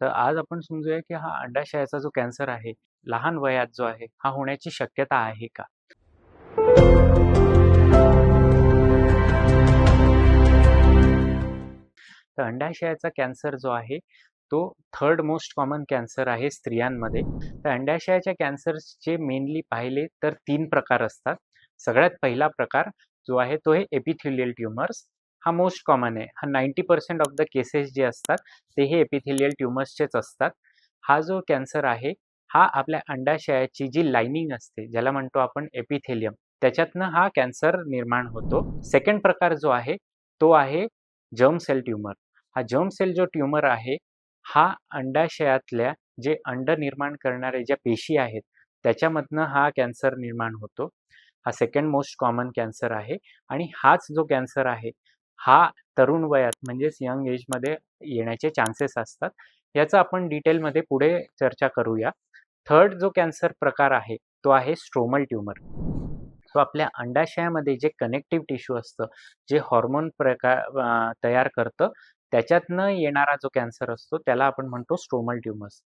तर आज आपण समजूया की हा अंडाशयाचा जो कॅन्सर आहे लहान वयात जो आहे हा होण्याची शक्यता आहे का? तर अंडाशयाचा कॅन्सर जो आहे तो थर्ड मोस्ट कॉमन कॅन्सर आहे स्त्रियांमध्ये. तर अंडाशयाच्या कॅन्सरचे मेनली पाहिले तर तीन प्रकार असतात. सगळ्यात पहिला प्रकार जो आहे तो आहे एपिथिलियल ट्युमर्स. हा मोस्ट कॉमन आहे. हा ninety percent of the cases जे असतात ते हे एपिथेलियल ट्युमर्सचेच असतात. हा जो कॅन्सर आहे हा आपल्या अंडाशयाची जी लाइनिंग असते ज्याला म्हणतो आपण एपिथेलियम त्याच्यातनं हा कॅन्सर निर्माण होतो. सेकंड प्रकार जो आहे तो आहे जर्म सेल ट्युमर हा जर्म सेल जो ट्युमर आहे हा अंडाशयातल्या जे अंड निर्माण करणारे ज्या पेशी आहेत त्याच्यामधनं हा कॅन्सर निर्माण होतो. हा सेकंड मोस्ट कॉमन कॅन्सर आहे. आणि हाच जो कॅन्सर आहे हा तरुण वयात म्हणजेच यंग एजमध्ये येण्याचे चान्सेस असतात. याचं आपण डिटेलमध्ये पुढे चर्चा करूया. थर्ड जो कॅन्सर प्रकार आहे तो आहे स्ट्रोमल ट्युमर. तो आपल्या अंडाशयामध्ये जे कनेक्टिव्ह टिश्यू असतं जे हॉर्मोन प्रकार तयार करतं त्याच्यातनं येणारा जो कॅन्सर असतो त्याला आपण म्हणतो स्ट्रोमल ट्युमर्स.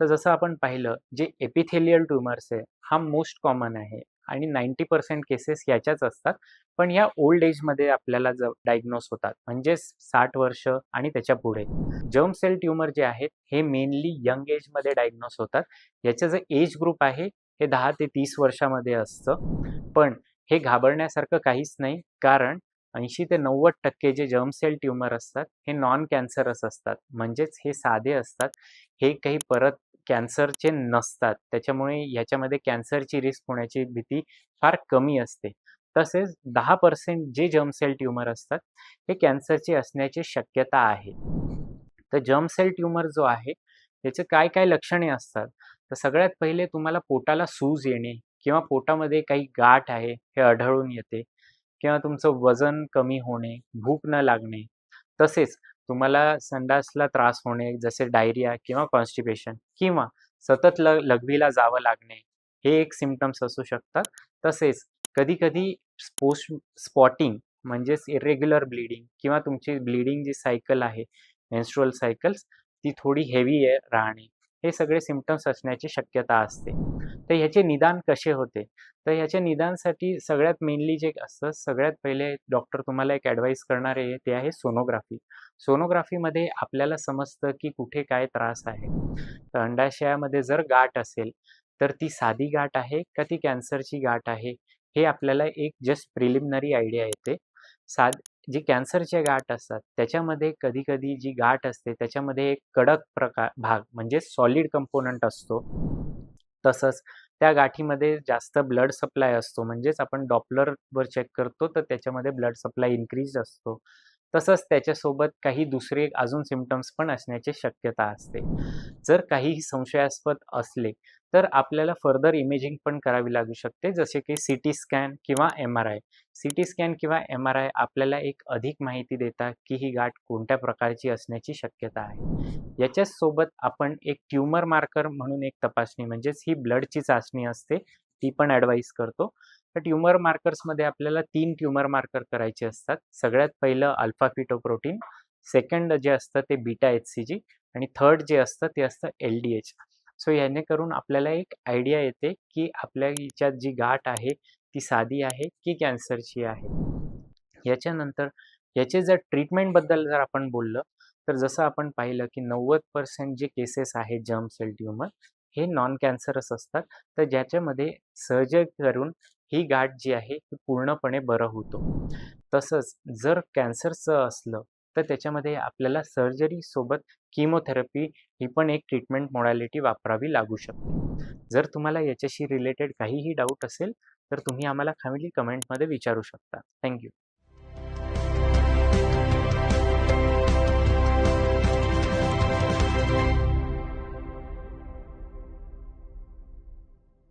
तर जसं आपण पाहिलं जे एपिथेलियल ट्युमर्स आहे हा मोस्ट कॉमन आहे. आणि नाईन्टी पर्सेंट केसेस याच्याच असतात. पण या ओल्ड एजमध्ये आपल्याला ज डायग्नोस होतात म्हणजेच साठ वर्ष आणि त्याच्या पुढे. जर्म सेल ट्युमर जे आहेत हे मेनली यंग एजमध्ये डायग्नोस होतात. याचं जे एज ग्रुप आहे हे दहा ते तीस वर्षामध्ये असतं. पण हे घाबरण्यासारखं काहीच नाही कारण ऐंशी ते नव्वद टक्के जे जर्म सेल ट्युमर असतात हे नॉन कॅन्सरस असतात. म्हणजेच हे साधे असतात. हे काही परत कॅन्सरचे नसतात. त्याच्यामुळे याच्यामध्ये कॅन्सरची रिस्क होण्याची भीती फार कमी असते. तसेच दहा पर्सेंट जे जर्मसेल ट्युमर असतात हे कॅन्सरचे असण्याची शक्यता आहे. तर जर्मसेल ट्युमर जो आहे त्याचे काय काय लक्षणे असतात? तर सगळ्यात पहिले तुम्हाला पोटाला सूज येणे किंवा पोटामध्ये काही गाठ आहे हे आढळून येते. किंवा तुमचं वजन कमी होणे भूक न लागणे तसेच तुम्हाला संडासला त्रास होणे जसे डायरिया किंवा कॉन्स्टिपेशन किंवा सतत ल लघवीला जावं लागणे हे एक सिमटम्स असू शकतात. तसेच कधी कधी स्पोस्ट स्पॉटिंग म्हणजेच इरेग्युलर ब्लिडिंग किंवा तुमची ब्लिडिंग जी सायकल आहे मेन्स्ट्रुअल सायकल्स ती थोडी हेवी राहणे हे सगळे सिमटम्स असण्याची शक्यता असते. तर ह्याचे निदान कसे होते? तर ह्याच्या निदानसाठी सगळ्यात मेनली जे असतं सगळ्यात पहिले डॉक्टर तुम्हाला एक ॲडवाईस करणारे ते आहे सोनोग्राफी सोनोग्राफीमध्ये आपल्याला समजतं की कुठे काय त्रास आहे. तर अंडाशयामध्ये जर गाठ असेल तर ती साधी गाठ आहे का ती कॅन्सरची गाठ आहे? हे आपल्याला एक जस्ट प्रिलिमिनरी आयडिया येते. साध जी कॅन्सरच्या गाठ असतात त्याच्यामध्ये कधी कधी जी गाठ असते त्याच्यामध्ये एक कडक प्रकार भाग म्हणजे सॉलिड कंपोनंट असतो. तसंच त्या गाठीमध्ये जास्त ब्लड सप्लाय असतो. म्हणजेच आपण डॉपलरवर चेक करतो तर त्याच्यामध्ये ब्लड सप्लाय इन्क्रीज असतो. तसंच त्याच्यासोबत काही दुसरे अजून सिमटम्स पण असण्याची शक्यता असते. जर काही संशयास्पद असले तर आपल्याला फर्दर इमेजिंग पण करावी लागू शकते. जसे की सी टी स्कॅन किंवा M R I C T scan किंवा एम आर आय आपल्याला एक अधिक माहिती देतात की ही गाठ कोणत्या प्रकारची असण्याची शक्यता आहे. याच्यासोबत आपण एक ट्युमर मार्कर म्हणून एक तपासणी म्हणजेच ही ब्लडची चाचणी असते ती पण ॲडवाईस करतो. तर ट्युमर मार्कर्समध्ये आपल्याला तीन ट्युमर मार्कर करायचे असतात. सगळ्यात पहिलं अल्फा फिटोप्रोटीन सेकंड जे असतं ते बीटा एच सी जी आणि थर्ड जे असतं ते असतं एल डी एच. सो याने करून आपल्याला एक आयडिया येते की आपल्या याच्यात जी गाठ आहे ती साधी आहे की कॅन्सरची आहे? याच्यानंतर याचे जर ट्रीटमेंटबद्दल जर आपण बोललं तर जसं आपण पाहिलं की नव्वद पर्सेंट जे केसेस आहेत जर्म सेल ट्युमर हे नॉन कॅन्सरस असतात. तर ज्याच्यामध्ये सर्जरी करून ही गाठ जी आहे ती पूर्णपणे बरं होतो. तसंच जर कॅन्सरचं असलं तर त्याच्यामध्ये आपल्याला सर्जरी सोबत किमोथेरपी ही पण एक ट्रीटमेंट मोडॅलिटी वापरावी लागू शकते. जर तुम्हाला याच्याशी रिलेटेड काहीही डाऊट असेल तर तुम्ही आम्हाला खाली कमेंटमध्ये विचारू शकता. थँक्यू